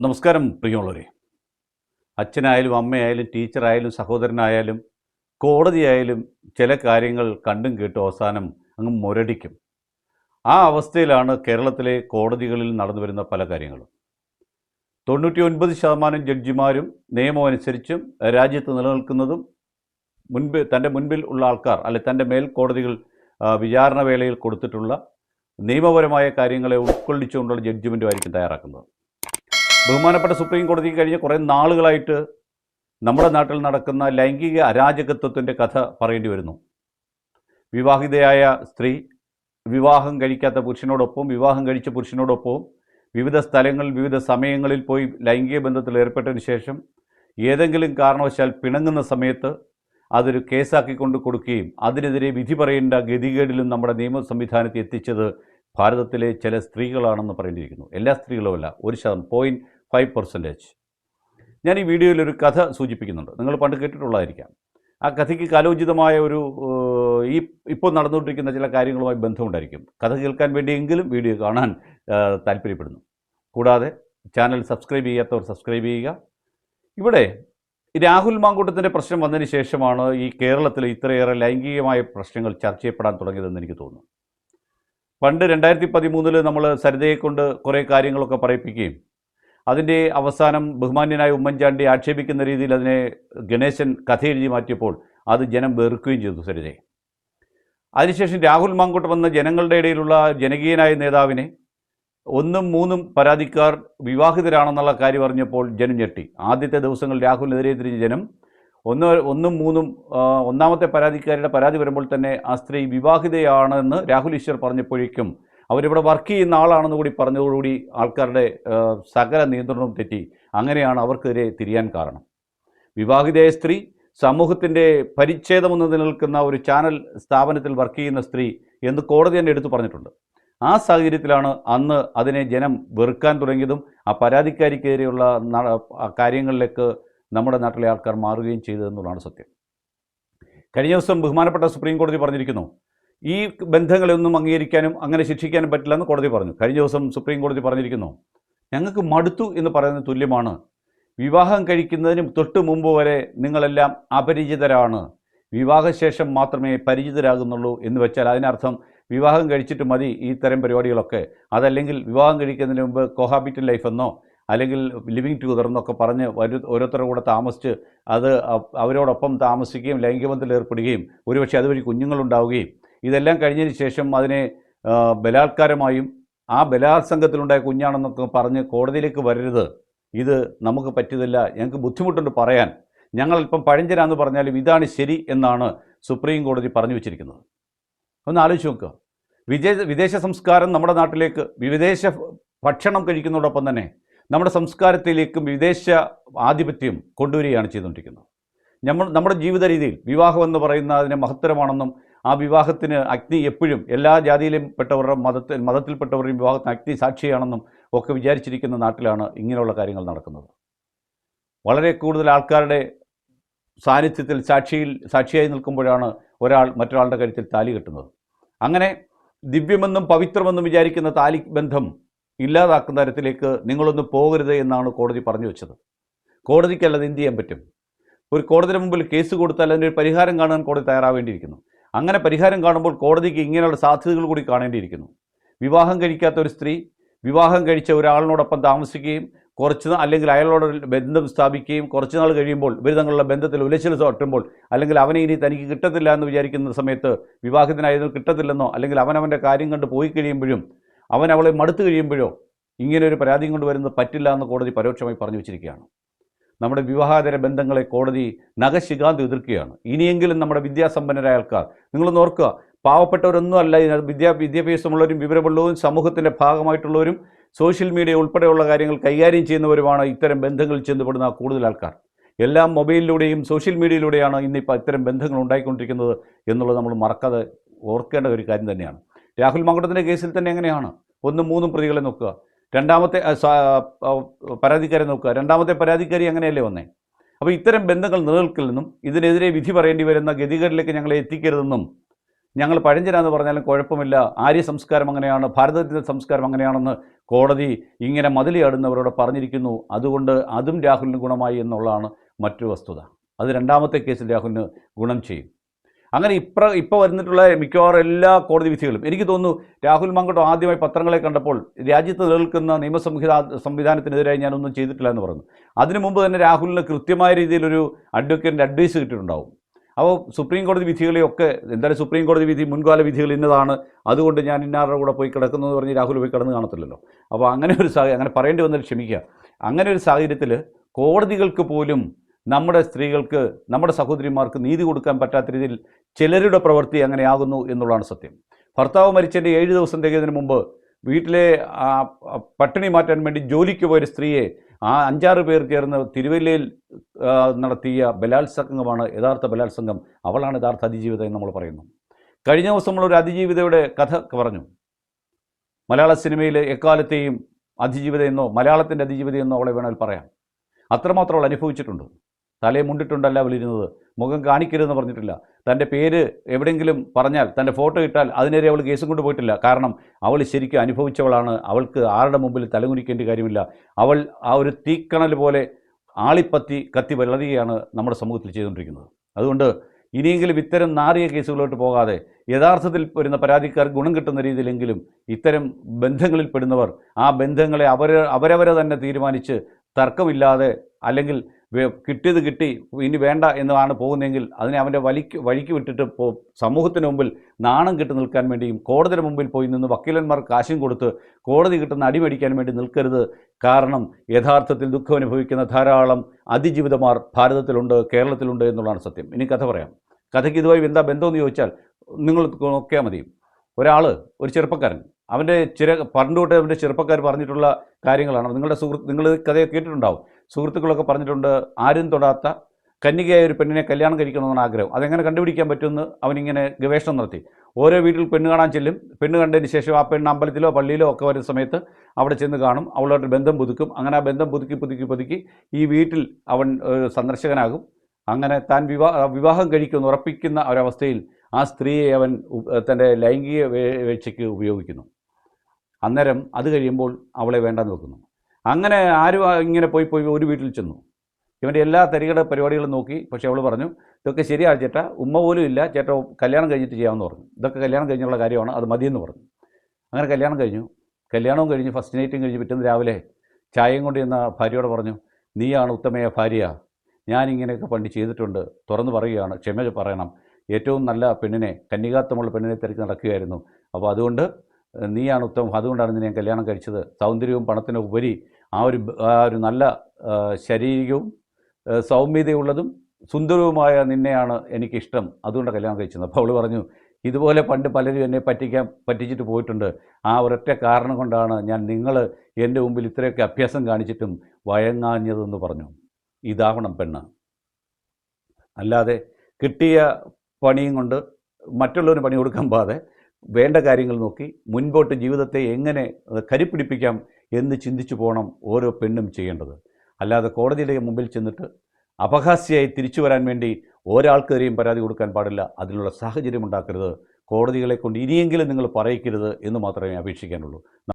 നമസ്കാരം പ്രിയമുള്ളവരെ. അച്ഛനായാലും അമ്മയായാലും ടീച്ചറായാലും സഹോദരനായാലും കോടതിയായാലും ചില കാര്യങ്ങൾ കണ്ടും കേട്ടും അവസാനം അങ്ങ് മുരടിക്കും. ആ അവസ്ഥയിലാണ് കേരളത്തിലെ കോടതികളിൽ നടന്നു വരുന്ന പല കാര്യങ്ങളും. തൊണ്ണൂറ്റി ഒൻപത് ശതമാനം ജഡ്ജിമാരും നിയമമനുസരിച്ചും രാജ്യത്ത് നിലനിൽക്കുന്നതും മുൻപ് തന്റെ മുൻപിൽ ഉള്ള ആൾക്കാർ അല്ലെ തന്റെ മേൽക്കോടതികൾ കോടതികൾ വിചാരണ വേളയിൽ കൊടുത്തിട്ടുള്ള നിയമപരമായ കാര്യങ്ങളെ ഉൾക്കൊള്ളിച്ചുകൊണ്ടുള്ള ജഡ്ജ്മെന്റുമായിരിക്കും തയ്യാറാക്കുന്നത്. ബഹുമാനപ്പെട്ട സുപ്രീം കോടതി കഴിഞ്ഞ കുറേ നാളുകളായിട്ട് നമ്മുടെ നാട്ടിൽ നടക്കുന്ന ലൈംഗിക അരാജകത്വത്തിന്റെ കഥ പറയേണ്ടി വരുന്നു. വിവാഹിതയായ സ്ത്രീ വിവാഹം കഴിക്കാത്ത പുരുഷനോടൊപ്പം വിവാഹം കഴിച്ച പുരുഷനോടൊപ്പവും വിവിധ സ്ഥലങ്ങളിൽ വിവിധ സമയങ്ങളിൽ പോയി ലൈംഗിക ബന്ധത്തിൽ ഏർപ്പെട്ടതിന് ശേഷം ഏതെങ്കിലും കാരണവശാൽ പിണങ്ങുന്ന സമയത്ത് അതൊരു കേസാക്കിക്കൊണ്ട് കൊടുക്കുകയും അതിനെതിരെ വിധി പറയേണ്ട ഗതികേടിലും നമ്മുടെ നിയമ സംവിധാനത്തെ എത്തിച്ചത് ഭാരതത്തിലെ ചില സ്ത്രീകളാണെന്ന് പറയേണ്ടിയിരിക്കുന്നു. എല്ലാ സ്ത്രീകളുമല്ല ഒരു ശതമാനം. Point five percentage. ഞാൻ ഈ വീഡിയോയിൽ ഒരു കഥ സൂചിപ്പിക്കുന്നുണ്ട്. നിങ്ങൾ പണ്ട് കേട്ടിട്ടുള്ളതായിരിക്കാം. ആ കഥയ്ക്ക് കാലോചിതമായ ഒരു ഈ ഇപ്പോൾ നടന്നുകൊണ്ടിരിക്കുന്ന ചില കാര്യങ്ങളുമായി ബന്ധമുണ്ടായിരിക്കും. കഥ കേൾക്കാൻ വേണ്ടിയെങ്കിലും വീഡിയോ കാണാൻ താല്പര്യപ്പെടുന്നു. കൂടാതെ ചാനൽ സബ്സ്ക്രൈബ് ചെയ്യാത്തവർ സബ്സ്ക്രൈബ് ചെയ്യുക. ഇവിടെ രാഹുൽ മാങ്കൂട്ടത്തിന്റെ പ്രശ്നം വന്നതിന് ശേഷമാണ് ഈ കേരളത്തിൽ ഇത്രയേറെ ലൈംഗികമായ പ്രശ്നങ്ങൾ ചർച്ച ചെയ്യപ്പെടാൻ തുടങ്ങിയതെന്ന് എനിക്ക് തോന്നുന്നു. പണ്ട് രണ്ടായിരത്തി പതിമൂന്നിൽ നമ്മൾ സരിതയെക്കൊണ്ട് കുറേ കാര്യങ്ങളൊക്കെ പറയിപ്പിക്കുകയും അതിന്റെ അവസാനം ബഹുമാന്യനായ ഉമ്മൻചാണ്ടി ആക്ഷേപിക്കുന്ന രീതിയിൽ അതിനെ ഗണേശൻ കഥ എഴുതി മാറ്റിയപ്പോൾ അത് ജനം വെറുക്കുകയും ചെയ്തു സരിതെ. അതിനുശേഷം രാഹുൽ മാങ്കോട്ട് വന്ന ജനങ്ങളുടെ ഇടയിലുള്ള ജനകീയനായ നേതാവിനെ ഒന്നും മൂന്നും പരാതിക്കാർ വിവാഹിതരാണെന്നുള്ള കാര്യം അറിഞ്ഞപ്പോൾ ജനം ഞെട്ടി. ആദ്യത്തെ ദിവസങ്ങൾ രാഹുലിനെതിരെ തിരിഞ്ഞ ജനം ഒന്ന് ഒന്നും മൂന്നും ഒന്നാമത്തെ പരാതിക്കാരുടെ പരാതി വരുമ്പോൾ തന്നെ ആ സ്ത്രീ വിവാഹിതയാണെന്ന് രാഹുൽ ഈശ്വർ പറഞ്ഞപ്പോഴേക്കും അവരിവിടെ വർക്ക് ചെയ്യുന്ന ആളാണെന്ന് കൂടി പറഞ്ഞതോടുകൂടി ആൾക്കാരുടെ സകല നിയന്ത്രണവും തെറ്റി. അങ്ങനെയാണ് അവർക്കെതിരെ തിരിയാൻ കാരണം. വിവാഹിതയായ സ്ത്രീ സമൂഹത്തിന്റെ പരിച്ഛേദമെന്ന് നിലനിൽക്കുന്ന ഒരു ചാനൽ സ്ഥാപനത്തിൽ വർക്ക് ചെയ്യുന്ന സ്ത്രീ എന്ന് കോടതി തന്നെ എടുത്തു പറഞ്ഞിട്ടുണ്ട്. ആ സാഹചര്യത്തിലാണ് അന്ന് അതിനെ ജനം വെറുക്കാൻ തുടങ്ങിയതും ആ പരാതിക്കാരിക്കെതിരെയുള്ള കാര്യങ്ങളിലേക്ക് നമ്മുടെ നാട്ടിലെ ആൾക്കാർ മാറുകയും ചെയ്തതെന്നുള്ളതാണ് സത്യം. കഴിഞ്ഞ ദിവസം ബഹുമാനപ്പെട്ട സുപ്രീം കോടതി പറഞ്ഞിരിക്കുന്നു ഈ ബന്ധങ്ങളൊന്നും അംഗീകരിക്കാനും അങ്ങനെ ശിക്ഷിക്കാനും പറ്റില്ലെന്ന് കോടതി പറഞ്ഞു. കഴിഞ്ഞ ദിവസം സുപ്രീം കോടതി പറഞ്ഞിരിക്കുന്നു. ഞങ്ങൾക്ക് മടുത്തു എന്ന് പറയുന്നത് തുല്യമാണ്. വിവാഹം കഴിക്കുന്നതിന് തൊട്ട് മുമ്പ് വരെ നിങ്ങളെല്ലാം അപരിചിതരാണ്. വിവാഹശേഷം മാത്രമേ പരിചിതരാകുന്നുള്ളൂ എന്ന് വെച്ചാൽ അതിനർത്ഥം വിവാഹം കഴിച്ചിട്ട് മതി ഈ തരം പരിപാടികളൊക്കെ. അതല്ലെങ്കിൽ വിവാഹം കഴിക്കുന്നതിന് മുമ്പ് കോഹാബിറ്റൽ ലൈഫെന്നോ എന്നോ അല്ലെങ്കിൽ ലിവിങ് ടുഗദർ എന്നൊക്കെ പറഞ്ഞ് ഒരു ഓരോരുത്തരുടെ കൂടെ താമസിച്ച് അത് അവരോടൊപ്പം താമസിക്കുകയും ലൈംഗികബന്ധത്തിൽ ഏർപ്പെടുകയും ഒരുപക്ഷെ അതുവഴി കുഞ്ഞുങ്ങളുണ്ടാവുകയും ഇതെല്ലാം കഴിഞ്ഞതിന് ശേഷം അതിനെ ബലാത്കാരമായും ആ ബലാത്സംഗത്തിലുണ്ടായ കുഞ്ഞാണെന്നൊക്കെ പറഞ്ഞ് കോടതിയിലേക്ക് വരരുത്. ഇത് നമുക്ക് പറ്റിയതല്ല. ഞങ്ങൾക്ക് ബുദ്ധിമുട്ടുണ്ട് പറയാൻ. ഞങ്ങൾ അല്പം പഴഞ്ചനാന്ന് പറഞ്ഞാലും ഇതാണ് ശരി എന്നാണ് സുപ്രീം കോടതി പറഞ്ഞു വെച്ചിരിക്കുന്നത്. ഒന്ന് ആലോചിച്ച് നോക്കുക വിദേശ വിദേശ സംസ്കാരം നമ്മുടെ നാട്ടിലേക്ക് വിദേശ ഭക്ഷണം കഴിക്കുന്നതോടൊപ്പം തന്നെ നമ്മുടെ സംസ്കാരത്തിലേക്കും വിദേശ ആധിപത്യം കൊണ്ടുവരികയാണ് ചെയ്തുകൊണ്ടിരിക്കുന്നത്. നമ്മൾ നമ്മുടെ ജീവിത രീതിയിൽ വിവാഹം എന്ന് പറയുന്ന അതിനെ മഹത്തരമാണെന്നും ആ വിവാഹത്തിന് അഗ്നി എപ്പോഴും എല്ലാ ജാതിയിലും പെട്ടവരുടെ മതത്തിൽ മതത്തിൽപ്പെട്ടവരുടെയും വിവാഹത്തിന് അഗ്നി സാക്ഷിയാണെന്നും ഒക്കെ വിചാരിച്ചിരിക്കുന്ന നാട്ടിലാണ് ഇങ്ങനെയുള്ള കാര്യങ്ങൾ നടക്കുന്നത്. വളരെ കൂടുതൽ ആൾക്കാരുടെ സാന്നിധ്യത്തിൽ സാക്ഷിയിൽ സാക്ഷിയായി നിൽക്കുമ്പോഴാണ് ഒരാൾ മറ്റൊരാളുടെ കരുത്തിൽ താലി കെട്ടുന്നത്. അങ്ങനെ ദിവ്യമെന്നും പവിത്രമെന്നും വിചാരിക്കുന്ന താലി ബന്ധം ഇല്ലാതാക്കുന്ന തരത്തിലേക്ക് നിങ്ങളൊന്ന് പോകരുത് എന്നാണ് കോടതി പറഞ്ഞു വെച്ചത്. കോടതിക്കല്ലത് എന്ത് ചെയ്യാൻ പറ്റും? ഒരു കോടതിയുടെ മുമ്പിൽ കേസ് കൊടുത്താൽ അതിന്റെ ഒരു പരിഹാരം കാണാൻ കോടതി തയ്യാറാവേണ്ടിയിരിക്കുന്നു. അങ്ങനെ പരിഹാരം കാണുമ്പോൾ കോടതിക്ക് ഇങ്ങനെയുള്ള സാധ്യതകൾ കൂടി കാണേണ്ടിയിരിക്കുന്നു. വിവാഹം കഴിക്കാത്ത ഒരു സ്ത്രീ വിവാഹം കഴിച്ച ഒരാളിനോടൊപ്പം താമസിക്കുകയും കുറച്ച് അല്ലെങ്കിൽ അയാളോട് ബന്ധം സ്ഥാപിക്കുകയും കുറച്ച് നാൾ കഴിയുമ്പോൾ ഇവർ തങ്ങളുടെ ബന്ധത്തിൽ ഉലച്ചിൽ തട്ടുമ്പോൾ അല്ലെങ്കിൽ അവനെ ഇനി തനിക്ക് കിട്ടത്തില്ല എന്ന് വിചാരിക്കുന്ന സമയത്ത് വിവാഹത്തിനായതിന് കിട്ടത്തില്ലെന്നോ അല്ലെങ്കിൽ അവനവന്റെ കാര്യം കണ്ട് പോയി കഴിയുമ്പോഴും അവൻ അവളെ മടുത്തു കഴിയുമ്പോഴോ ഇങ്ങനെ ഒരു പരാതി കൊണ്ട് വരുന്നത് പറ്റില്ല എന്ന് കോടതി പരോക്ഷമായി പറഞ്ഞു വെച്ചിരിക്കുകയാണ്. നമ്മുടെ വിവാഹാതര ബന്ധങ്ങളെ കോടതി നഖശികാന്ത് എതിർക്കുകയാണ്. ഇനിയെങ്കിലും നമ്മുടെ വിദ്യാസമ്പന്നരായ ആൾക്കാർ നിങ്ങളൊന്ന് ഓർക്കുക പാവപ്പെട്ടവരൊന്നും അല്ല വിദ്യാ വിദ്യാഭ്യാസമുള്ളവരും വിവരമുള്ളവരും സമൂഹത്തിന്റെ ഭാഗമായിട്ടുള്ളവരും സോഷ്യൽ മീഡിയ ഉൾപ്പെടെയുള്ള കാര്യങ്ങൾ കൈകാര്യം ചെയ്യുന്നവരുമാണ് ഇത്തരം ബന്ധങ്ങളിൽ ചെന്നുപെടുന്ന കൂടുതൽ ആൾക്കാർ. എല്ലാം മൊബൈലിലൂടെയും സോഷ്യൽ മീഡിയയിലൂടെയാണ് ഇന്നിപ്പോൾ ഇത്തരം ബന്ധങ്ങൾ ഉണ്ടായിക്കൊണ്ടിരിക്കുന്നത് എന്നുള്ളത് നമ്മൾ മറക്കാതെ ഓർക്കേണ്ട ഒരു കാര്യം തന്നെയാണ്. രാഹുൽ മങ്കടത്തിന്റെ കേസിൽ തന്നെ എങ്ങനെയാണ്? ഒന്നും മൂന്നും പ്രതികളെ നോക്കുക. രണ്ടാമത്തെ പരാതിക്കാരെ നോക്കുക. രണ്ടാമത്തെ പരാതിക്കാരി അങ്ങനെയല്ലേ വന്നേ? അപ്പോൾ ഇത്തരം ബന്ധങ്ങൾ നിലനിൽക്കില്ലെന്നും ഇതിനെതിരെ വിധി പറയേണ്ടി വരുന്ന ഗതികളിലേക്ക് ഞങ്ങളെ എത്തിക്കരുതെന്നും ഞങ്ങൾ പഴഞ്ചനാന്ന് പറഞ്ഞാലും കുഴപ്പമില്ല. ആര്യ സംസ്കാരം അങ്ങനെയാണ് ഭാരതത്തിന്റെ സംസ്കാരം അങ്ങനെയാണെന്ന് കോടതി ഇങ്ങനെ മതിലിയാടുന്നവരോട് പറഞ്ഞിരിക്കുന്നു. അതുകൊണ്ട് അതും രാഹുലിന് ഗുണമായി എന്നുള്ളതാണ് മറ്റു വസ്തുത. അത് രണ്ടാമത്തെ കേസിൽ രാഹുലിന് ഗുണം ചെയ്യും. അങ്ങനെ ഇപ്ര ഇപ്പോൾ വരുന്നിട്ടുള്ള മിക്കവാറും എല്ലാ കോടതി വിധികളും. എനിക്ക് തോന്നുന്നു രാഹുൽ മങ്കട്ടോ ആദ്യമായി പത്രങ്ങളെ കണ്ടപ്പോൾ രാജ്യത്ത് നിലനിൽക്കുന്ന നിയമസംഹിത സംവിധാനത്തിനെതിരായി ഞാനൊന്നും ചെയ്തിട്ടില്ല എന്ന് പറഞ്ഞു. അതിനു മുമ്പ് തന്നെ രാഹുലിന് കൃത്യമായ രീതിയിലൊരു അഡ്വക്കേറ്റിന്റെ അഡ്വൈസ് കിട്ടിയിട്ടുണ്ടാവും. അപ്പോൾ സുപ്രീം കോടതി വിധികളെയൊക്കെ എന്തായാലും സുപ്രീം കോടതി വിധി മുൻകാല വിധികൾ ഇന്നതാണ് അതുകൊണ്ട് ഞാൻ ഇന്നാരുടെ കൂടെ പോയി കിടക്കുന്നു എന്ന് പറഞ്ഞ് രാഹുൽ പോയി കിടന്ന് കാണത്തില്ലല്ലോ. അപ്പോൾ അങ്ങനെ ഒരു സാഹചര്യം അങ്ങനെ പറയേണ്ടി വന്നാൽ ക്ഷമിക്കുക. അങ്ങനെ ഒരു സാഹചര്യത്തിൽ കോടതികൾക്ക് പോലും നമ്മുടെ സ്ത്രീകൾക്ക് നമ്മുടെ സഹോദരിമാർക്ക് നീതി കൊടുക്കാൻ പറ്റാത്ത രീതിയിൽ ചിലരുടെ പ്രവൃത്തി അങ്ങനെയാകുന്നു എന്നുള്ളതാണ് സത്യം. ഭർത്താവ് മരിച്ചതിന്റെ ഏഴ് ദിവസം തികയതിനു മുമ്പ് വീട്ടിലെ പട്ടിണി മാറ്റാൻ വേണ്ടി ജോലിക്ക് പോയൊരു സ്ത്രീയെ ആ അഞ്ചാറ് പേർ ചേർന്ന് തിരുവല്ലയിൽ നടത്തിയ ബലാത്സംഗമാണ് യഥാർത്ഥ ബലാത്സംഗം. അവളാണ് യഥാർത്ഥ അതിജീവിതം എന്ന് നമ്മൾ പറയുന്നു. കഴിഞ്ഞ ദിവസം നമ്മളൊരു അതിജീവിതയുടെ കഥ പറഞ്ഞു. മലയാള സിനിമയിൽ എക്കാലത്തെയും അതിജീവിത എന്നോ മലയാളത്തിന്റെ അതിജീവിത എന്നോ അവളെ വേണമെങ്കിൽ പറയാം. അത്രമാത്രം അവൾ അനുഭവിച്ചിട്ടുണ്ട്. തലയെ മുണ്ടിട്ടുണ്ടല്ല അവളിരുന്നത് മുഖം കാണിക്കരുതെന്ന് പറഞ്ഞിട്ടില്ല. തന്റെ പേര് എവിടെയെങ്കിലും പറഞ്ഞാൽ തന്റെ ഫോട്ടോ ഇട്ടാൽ അതിനേരെ അവൾ കേസും കൊണ്ട് പോയിട്ടില്ല. കാരണം അവൾ ശരിക്കും അനുഭവിച്ചവളാണ്. അവൾക്ക് ആരുടെ മുമ്പിൽ തലകുനിക്കേണ്ട കാര്യമില്ല. അവൾ ആ ഒരു തീക്കണൽ പോലെ ആളിപ്പത്തി കത്തി വളരുകയാണ് നമ്മുടെ സമൂഹത്തിൽ ചെയ്തുകൊണ്ടിരിക്കുന്നത്. അതുകൊണ്ട് ഇനിയെങ്കിലും ഇത്തരം നാറിയ കേസുകളിലോട്ട് പോകാതെ യഥാർത്ഥത്തിൽ വരുന്ന പരാതിക്കാർ ഗുണം കിട്ടുന്ന രീതിയിലെങ്കിലും ഇത്തരം ബന്ധങ്ങളിൽ പെടുന്നവർ ആ ബന്ധങ്ങളെ അവർ അവരവരെ തന്നെ തീരുമാനിച്ച് തർക്കമില്ലാതെ അല്ലെങ്കിൽ കിട്ടിയത് കിട്ടി ഇനി വേണ്ട എന്നാണ് പോകുന്നതെങ്കിൽ അതിനെ അവന്റെ വലിക്ക് വഴിക്ക് വിട്ടിട്ട് പോ സമൂഹത്തിന് മുമ്പിൽ നാണം കിട്ടി നിൽക്കാൻ വേണ്ടിയും കോടതിയുടെ മുമ്പിൽ പോയി നിന്ന് വക്കീലന്മാർ കാശും കൊടുത്ത് കോടതി കിട്ടുന്ന അടിമടിക്കാൻ വേണ്ടി നിൽക്കരുത്. കാരണം യഥാർത്ഥത്തിൽ ദുഃഖം അനുഭവിക്കുന്ന ധാരാളം അതിജീവിതമാർ ഭാരതത്തിലുണ്ട് കേരളത്തിലുണ്ട് എന്നുള്ളതാണ് സത്യം. ഇനി കഥ പറയാം. കഥയ്ക്ക് ഇതുമായി എന്താ ബന്ധമെന്ന് ചോദിച്ചാൽ നിങ്ങൾ നോക്കിയാൽ മതി. ഒരാൾ ഒരു ചെറുപ്പക്കാരൻ. അവന്റെ ചില പണ്ട് തൊട്ട് അവന്റെ ചെറുപ്പക്കാർ പറഞ്ഞിട്ടുള്ള കാര്യങ്ങളാണ്. നിങ്ങളുടെ സുഹൃത്ത് നിങ്ങൾ കഥയൊക്കെ കേട്ടിട്ടുണ്ടാവും. സുഹൃത്തുക്കളൊക്കെ പറഞ്ഞിട്ടുണ്ട് ആരും തൊടാത്ത കന്യകയായ ഒരു പെണ്ണിനെ കല്യാണം കഴിക്കണമെന്നാണ് ആഗ്രഹം. അതെങ്ങനെ കണ്ടുപിടിക്കാൻ പറ്റുമെന്ന് അവനിങ്ങനെ ഗവേഷണം നടത്തി. ഓരോ വീട്ടിൽ പെണ്ണ് കാണാൻ ചെല്ലും. പെണ്ണ് കണ്ടതിന് ശേഷം ആ പെണ്ണ് അമ്പലത്തിലോ പള്ളിയിലോ ഒക്കെ വരുന്ന സമയത്ത് അവിടെ ചെന്ന് കാണും. അവളോട്ട് ബന്ധം പുതുക്കും. അങ്ങനെ ആ ബന്ധം പുതുക്കി പുതുക്കി പുതുക്കി ഈ വീട്ടിൽ അവൻ സന്ദർശകനാകും. അങ്ങനെ താൻ വിവാഹ വിവാഹം കഴിക്കുമെന്ന് ഉറപ്പിക്കുന്ന ഒരവസ്ഥയിൽ ആ സ്ത്രീയെ അവൻ തന്റെ ലൈംഗിക വേഴ്ചയ്ക്ക് ഉപയോഗിക്കുന്നു. അന്നേരം അത് കഴിയുമ്പോൾ അവളെ വേണ്ടെന്ന് വെക്കുന്നു. അങ്ങനെ ആരും ഇങ്ങനെ പോയി പോയി ഒരു വീട്ടിൽ ചെന്നു. ഇവന്റെ എല്ലാ തരികട പരിപാടികളും നോക്കി പക്ഷേ അവൾ പറഞ്ഞു ഇതൊക്കെ ശരിയാണ് ചേട്ടാ ഉമ്മ പോലും ഇല്ല ചേട്ടാ കല്യാണം കഴിഞ്ഞിട്ട് ചെയ്യാമെന്ന് പറഞ്ഞു. ഇതൊക്കെ കല്യാണം കഴിഞ്ഞുള്ള കാര്യമാണ് അത് മതിയെന്ന് പറഞ്ഞു. അങ്ങനെ കല്യാണം കഴിഞ്ഞു. കല്യാണവും കഴിഞ്ഞ് ഫസ്റ്റ് നൈറ്റും കഴിഞ്ഞ് പിറ്റേന്ന് രാവിലെ ചായയും കൊണ്ട് ചെന്ന ഭാര്യയോട് പറഞ്ഞു നീയാണ് ഉത്തമയ ഭാര്യ. ഞാനിങ്ങനെയൊക്കെ പണ്ട് ചെയ്തിട്ടുണ്ട്. തുറന്നു പറയുകയാണ് ക്ഷമ പറയണം. ഏറ്റവും നല്ല പെണ്ണിനെ കന്യകാത്വമുള്ള പെണ്ണിനെ തിരക്കി നടക്കുകയായിരുന്നു. അപ്പോൾ അതുകൊണ്ട് നീയാണ് ഉത്തമം. അതുകൊണ്ടാണ് ഞാൻ കല്യാണം കഴിച്ചത്. സൗന്ദര്യവും പണത്തിനും ഉപരി ആ ഒരു ആ ഒരു നല്ല ശരീരവും സൗമ്യതയുള്ളതും സുന്ദരവുമായ നിന്നെയാണ് എനിക്കിഷ്ടം. അതുകൊണ്ടാണ് കല്യാണം കഴിച്ചത്. അപ്പോൾ അവൾ പറഞ്ഞു ഇതുപോലെ പണ്ട് പലരും എന്നെ പറ്റിക്കാൻ പറ്റിച്ചിട്ട് പോയിട്ടുണ്ട്. ആ ഒരൊറ്റ കാരണം കൊണ്ടാണ് ഞാൻ നിങ്ങൾ എന്റെ മുമ്പിൽ ഇത്രയൊക്കെ അഭ്യാസം കാണിച്ചിട്ടും വഴങ്ങാഞ്ഞതെന്ന് പറഞ്ഞു. ഇതാവണം പെണ്ണ്. അല്ലാതെ കിട്ടിയ പണിയും കൊണ്ട് മറ്റുള്ളവന് പണി കൊടുക്കാൻ പാതെ വേണ്ട കാര്യങ്ങൾ നോക്കി മുൻപോട്ട് ജീവിതത്തെ എങ്ങനെ കരിപ്പിടിപ്പിക്കാം എന്ന് ചിന്തിച്ചു പോകണം ഓരോ പെണ്ണും ചെയ്യേണ്ടത്. അല്ലാതെ കോടതിയുടെ മുമ്പിൽ ചെന്നിട്ട് അപഹാസ്യായി തിരിച്ചു വരാൻ വേണ്ടി ഒരാൾക്കെതിരെയും പരാതി കൊടുക്കാൻ പാടില്ല. അതിനുള്ള സാഹചര്യം ഉണ്ടാക്കരുത്. കോടതികളെ കൊണ്ട് ഇനിയെങ്കിലും നിങ്ങൾ പറയിക്കരുത് എന്ന് മാത്രമേ അപേക്ഷിക്കാനുള്ളൂ.